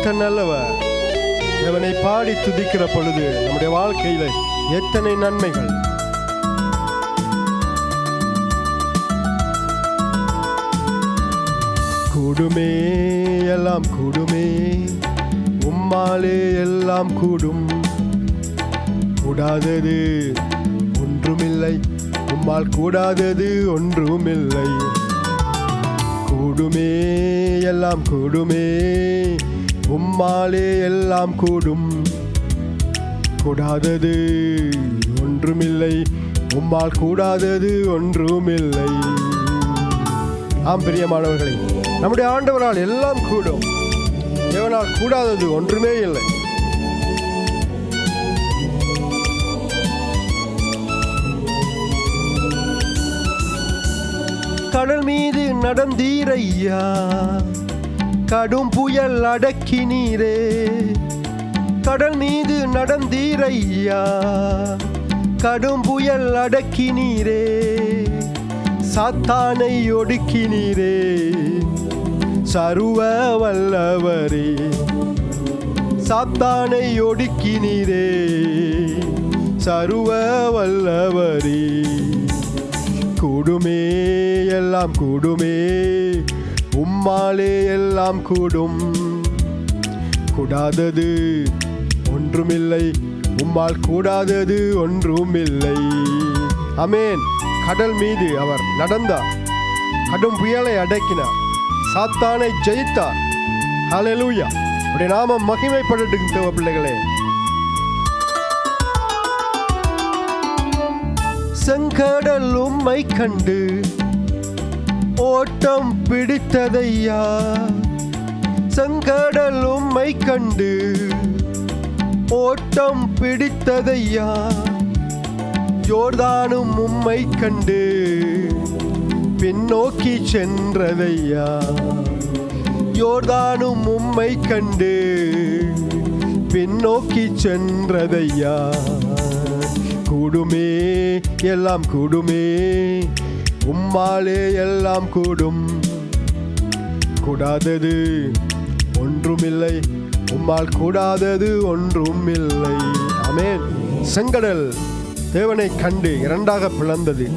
கர்த்தர் நல்லவர்? இவனை பாடி துதிக்கிற பொழுது நம்முடைய வாழ்க்கையில எத்தனை நன்மைகள்? கூடுமே எல்லாம் கூடுமே. உம்மாலே எல்லாம் கூடும். கூடாதது ஒன்றுமில்லை. உம்மால் கூடாதது ஒன்றுமில்லை. கூடுமே எல்லாம் கூடுமே. உம்மாலே எல்லாம் கூடும். கூடாதது ஒன்றுமில்லை. உம்மால் கூடாதது ஒன்றுமில்லை. ஆம் பிரியமானவர்களே நம்முடைய ஆண்டவரால் எல்லாம் கூடும். தேவனால் கூடாதது ஒன்றுமே இல்லை. கடல் மீது நடந்தீரையா கடும் புயல் அடக்கினீரே கடல் மீது நடந்தீரையா. கடும் புயல் அடக்கினீரே சாத்தானை ஒடுக்கினீரே சருவ வல்லவரே. சாத்தானை ஒடுக்கினீரே சருவ வல்லவரே. கூடுமே எல்லாம் கூடுமே. உம்மாலே எல்லாம் கூடும். கூடாதது ஒன்றுமில்லை. உம்மால் கூடாதது ஒன்றுமில்லை. அமேன் கடல் மீது அவர் நடந்தார். கடும் புயலை அடக்கினார். சாத்தானை ஜெயித்தார். ஹalleluya. உடைய நாமம் மகிமைப்படட்டும் தேவ பிள்ளைகளே. செங்கடல் உம்மை கண்டு ஓட்டம் பிடித்ததையா? செங்கடல் உம்மை கண்டு ஓட்டம் பிடித்ததையா? ஜோர்தானும் உம்மை கண்டு பின்னோக்கி சென்றதையா? யோர்தானும் உம்மை கண்டு பின்னோக்கி சென்றதையா? கூடுமே எல்லாம் கூடுமே. உம்மாலே எல்லாம் கூடும். கூடாதது ஒன்றுமில்லை. உம்மால் கூடாதது ஒன்றும் இல்லை அமேன் செங்கடல் தேவனை கண்டு இரண்டாக பிளந்தது.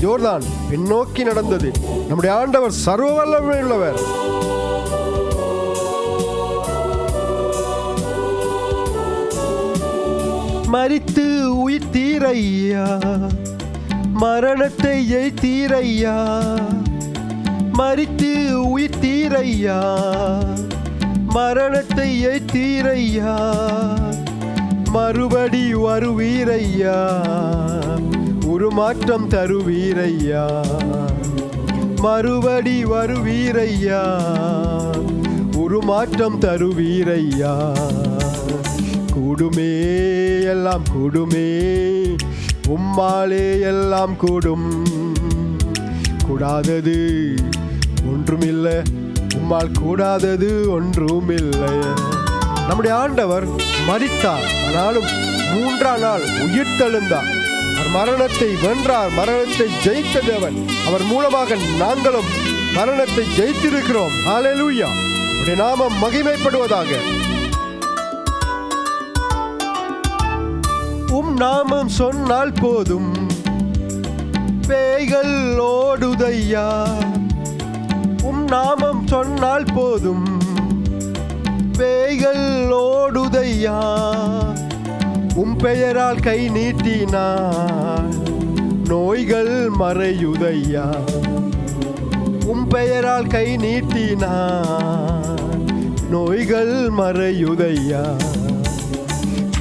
ஜோர்தான் பின்னோக்கி நடந்தது. நம்முடைய ஆண்டவர் சர்வ வல்லமை உள்ளவர் உயிர் தீரையா? மரணத்தை ஜெயித்தீரையா மறித்து உயிர்த்தீரையா மரணத்தை ஜெயித்தீரையா மறுபடி வருவீரையா? உருமாற்றம் தருவீரையா? மறுபடி வருவீரையா? உருமாற்றம் தருவீரையா? கூடுமே எல்லாம் கூடுமே. உம்மாலே எல்லாம் கூடும். கூடாதது ஒன்றுமில்லை. உம்மால் கூடாதது ஒன்றுமில்லை. நம்முடைய ஆண்டவர் மறித்தார் ஆனாலும் மூன்றாம் நாள் உயிர்த்தெழுந்தார். அவர் மரணத்தை வென்றார். மரணத்தை ஜெயித்த தேவன் அவர் மூலமாக நாங்களும் மரணத்தை ஜெயித்திருக்கிறோம். ஹalleluya. உடைய நாமம் மகிமைப்படுவதாக. உம் நாமம் சொன்னால் போதும். பேய்கள் ஓடுதையா? உம் நாமம் சொன்னால் போதும். பேய்கள் ஓடுதையா? உம் பெயரால் கை நீட்டினார் நோய்கள் மறையுதையா? உம் பெயரால் கை நீட்டினார் நோய்கள் மறையுதையா?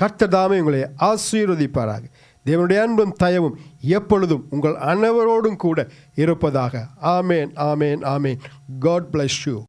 கர்த்தர்தாமே உங்களை ஆசீர்வதிப்பாராக. தேவனுடைய அன்பும் தயவும் எப்பொழுதும் உங்கள் அனைவரோடும் கூட இருப்பதாக. Amen amen amen. God bless you